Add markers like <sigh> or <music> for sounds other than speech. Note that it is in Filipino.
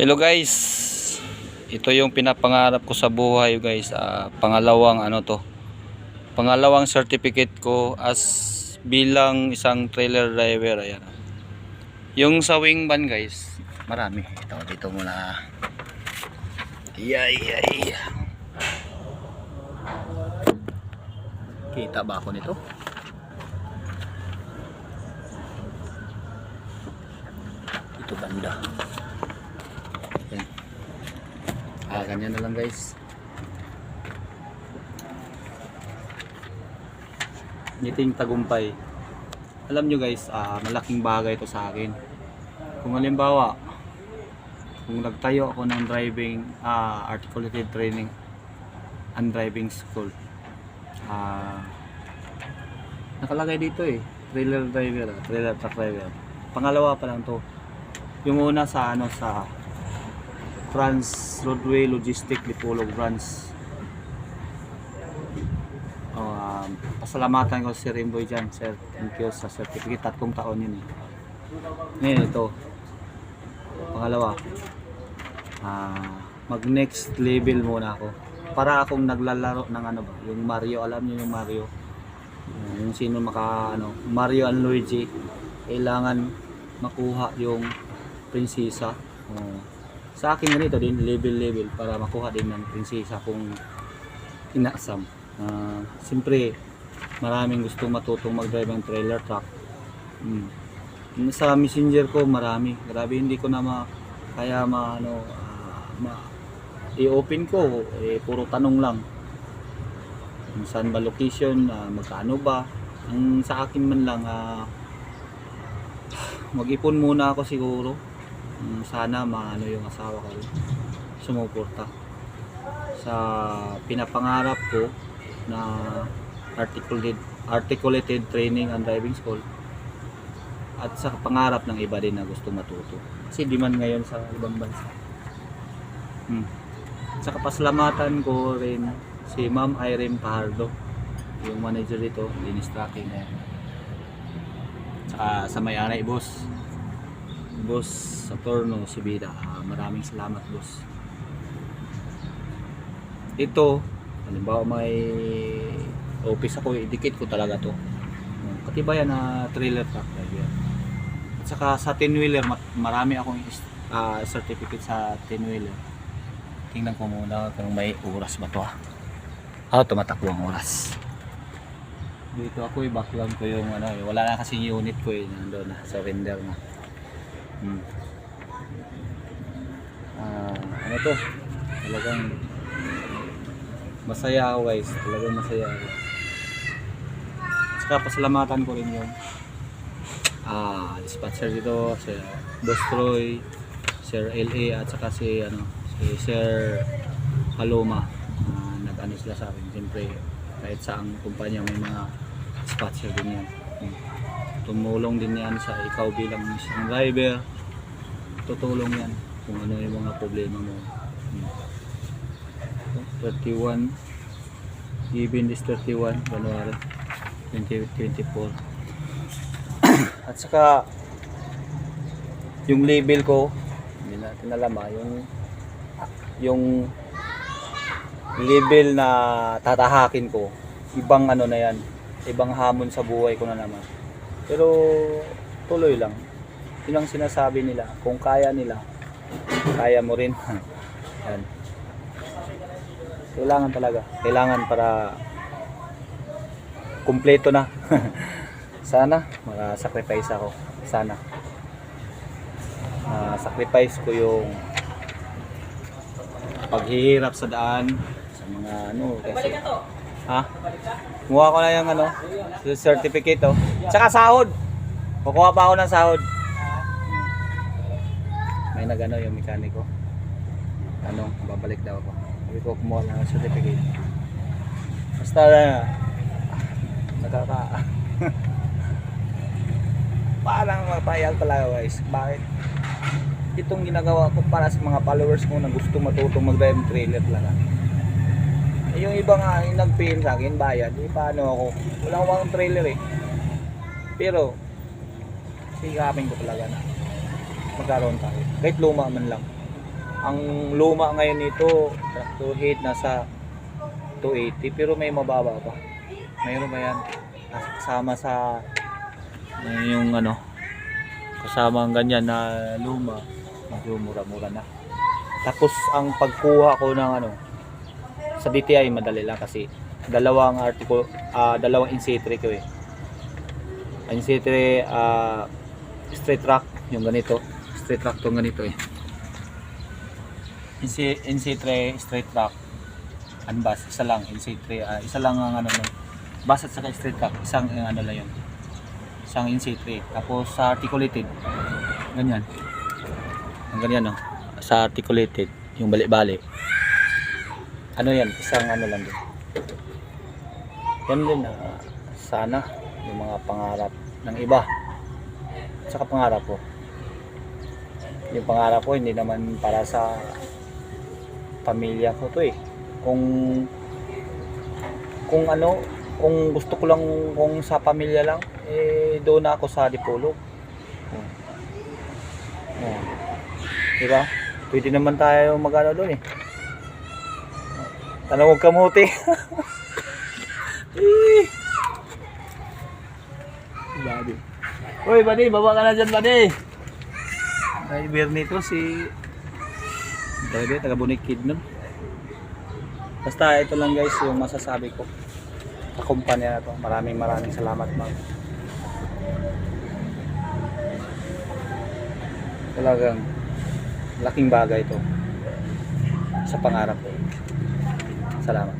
Hello guys. Ito yung pinapangarap ko sa buhay guys. Ah, pangalawang ano to. Pangalawang certificate ko as bilang isang trailer driver. Ayan. Yung sa wingman guys. Marami. Ito dito muna. Yay yay. Kita ba ako nito? Ito banda. Yan. Ah, ganyan na lang guys. Ngiting tagumpay. Alam nyo guys, ah, malaking bagay ito sa akin. Kung halimbawa, kung nagtayo ako ng driving, ah, articulated training and driving school, ah, nakalagay dito eh, trailer driver, trailer truck driver. Pangalawa pa lang to. Yung una sa ano sa France Roadway Logistic Dipolog Branch. Oh, um, pasalamatan ko si Rimboy dyan, sir. Thank you sa certificate. Tatlong taon yun eh. Ngayon ito. Pangalawa. Ah, mag next level muna ako. Para akong naglalaro ng ano ba, yung Mario, alam niyo yung Mario. Yung sino maka ano, Mario and Luigi. Kailangan makuha yung prinsesa. Oh. Sa akin ganito din, level-level para makuha din ng prinsesa kung inaasam. Ah, Siyempre, maraming gustong matutong mag-drive ng trailer truck. Mm. Sa messenger ko, marami. Grabe, hindi ko na ma, kaya ma, ano, ah, ma, i-open ko, eh, puro tanong lang. Kung saan ba location, ah, magkano ba. Ang sa akin man lang, ah, <sighs> mag-ipon muna ako siguro. Mm, Sana maano yung asawa ko. Sumuporta sa pinapangarap ko na articulated articulated training and driving school at sa pangarap ng iba din na gusto matuto. Kasi di man ngayon sa ibang bansa. Hmm. Sa kapasalamatan ko rin si Ma'am Irene Pahardo, yung manager dito, linis tracking na yan. Saka sa may-ari, boss. Boss Saturno Sibida. Ah, maraming salamat, boss. Ito, halimbawa may office ako, idikit ko talaga to. Katibayan na trailer truck driver. At saka sa 10-wheeler, ma- marami akong ah, certificate sa 10-wheeler. Tingnan ko muna kung may oras ba to ah. Ah, tumatakbo ang oras. Dito ako background ko yung ano eh. Wala na kasi unit ko eh. Nandun na, surrender na. Hmm. Ah, ano to? Talagang masaya ako guys. Talagang masaya ako. Saka pasalamatan ko rin yung ah, dispatcher dito, si Boss Troy, Sir LA at saka si ano, si Sir Paloma. Ah, nag-ano sila sa akin. Siyempre, kahit saang kumpanya may mga dispatcher din yan. Tumulong din yan sa ikaw bilang isang driver. Tutulong yan kung ano yung mga problema mo. Hmm. 31 even this 31 January 2024 <coughs> at saka yung label ko hindi natin alam ah, yung yung label na tatahakin ko ibang ano na yan ibang hamon sa buhay ko na naman pero tuloy lang. Yun ang sinasabi nila. Kung kaya nila kaya mo rin. <laughs> Yan. Kailangan talaga. Kailangan para kumpleto na. <laughs> Sana maka-sacrifice ako. Sana. Sacrifice ko yung paghihirap sa daan sa mga ano kasi ha? Kumuha ko na yung ano certificate oh. Tsaka sahod! Kukuha pa ako ng sahod. May nagano yung mekaniko. Ano babalik daw ako. Sabi ko kumuha lang ng certificate. Basta na nakaka <laughs> parang mapayag talaga guys. Bakit? Itong ginagawa ko para sa mga followers ko na gusto matutong mag-drive trailer talaga eh, yung iba nga yung nag-pay sa akin bayad eh paano ako wala akong trailer eh pero sikapin ko talaga na magkaroon tayo kahit luma man lang ang luma ngayon nito, tractor head nasa 280 pero may mababa pa. Mayroon ba yan? Kasama sa yung ano, kasama ang ganyan na luma, medyo mura-mura na. Tapos ang pagkuha ko ng ano, sa DTI madali lang kasi dalawang article, ah dalawang NC3 ko eh. Ang NC3 ah straight track, yung ganito. Straight track tong ganito eh. NC, NC3 straight track unbus, isa lang NC3, ah, isa lang ang ano nun. Bus at saka straight track, isang eh, ano lang yun. Isang NC3. Tapos sa articulated, ganyan. Ang ganyan no. Sa articulated, yung balik-balik. Ano yan, isang ano lang din. Yan din, ah, sana yung mga pangarap ng iba. Saka pangarap ko. Yung pangarap ko hindi naman para sa pamilya ko to eh. Kung kung ano, kung gusto ko lang kung sa pamilya lang, eh doon ako sa Dipolog. Oh. Oh. Diba? Pwede naman tayo magano doon eh. Tanong kamuti. Eh. Badi. Uy, buddy, baba ka na dyan, buddy. Driver nito si... Driver, taga Bunikid nun. Basta ito lang guys yung masasabi ko sa kumpanya na to. Maraming maraming salamat ma'am. Talagang laking bagay ito sa pangarap ko. Salamat.